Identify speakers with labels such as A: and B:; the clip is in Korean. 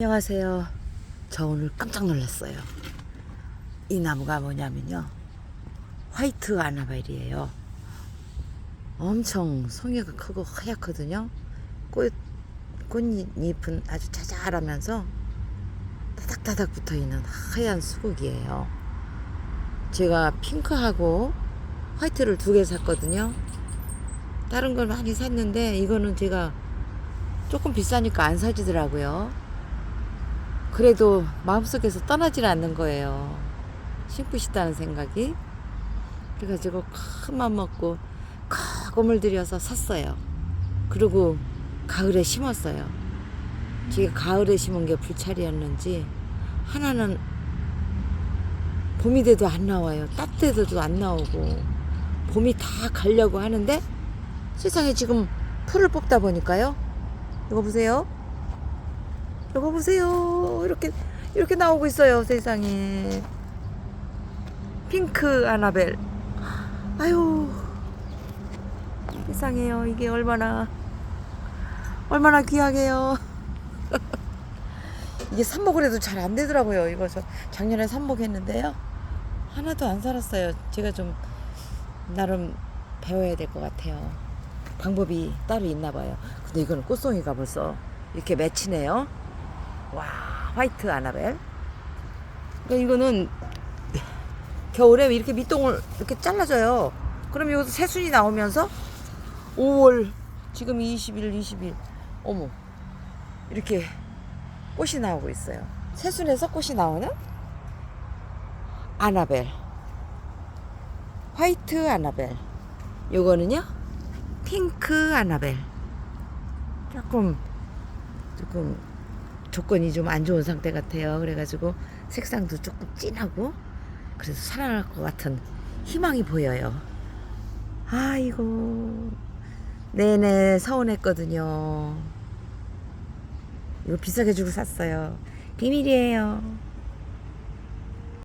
A: 안녕하세요. 저 오늘 깜짝 놀랐어요. 이 나무가 뭐냐면요. 화이트 아나벨이에요. 엄청 송이가 크고 하얗거든요. 꽃, 꽃잎은 아주 자잘하면서 따닥따닥 붙어 있는 하얀 수국이에요. 제가 핑크하고 화이트를 두 개 샀거든요. 다른 걸 많이 샀는데 이거는 제가 조금 비싸니까 안 사지더라고요. 그래도 마음속에서 떠나질 않는 거예요. 심고 싶다는 생각이. 그래가지고 큰 맘 먹고 커금을 들여서 샀어요. 그리고 가을에 심었어요. 제가 가을에 심은 게 불찰이었는지 하나는 봄이 돼도 안 나와요. 따뜻해도 안 나오고 봄이 다 가려고 하는데 세상에 지금 풀을 뽑다 보니까요. 이거 보세요. 이거 보세요. 이렇게 이렇게 나오고 있어요. 세상에. 핑크 아나벨. 아유. 세상에요. 이게 얼마나 얼마나 귀하게요. 이게 삽목을 해도 잘 안 되더라고요. 이거 저 작년에 삽목했는데요. 하나도 안 살았어요. 제가 좀 나름 배워야 될 것 같아요. 방법이 따로 있나 봐요. 근데 이거는 꽃송이가 벌써 이렇게 맺히네요. 와, 화이트 아나벨. 그러니까 이거는 겨울에 이렇게 밑동을 이렇게 잘라줘요. 그럼 여기서 새순이 나오면서 5월 지금 20일, 20일 어머 이렇게 꽃이 나오고 있어요. 새순에서 꽃이 나오는 아나벨. 화이트 아나벨. 요거는요 핑크 아나벨. 조금 조금 조건이 좀 안 좋은 상태 같아요. 그래가지고 색상도 조금 진하고 그래서 살아날 것 같은 희망이 보여요. 아이고 네네 서운했거든요. 이거 비싸게 주고 샀어요. 비밀이에요.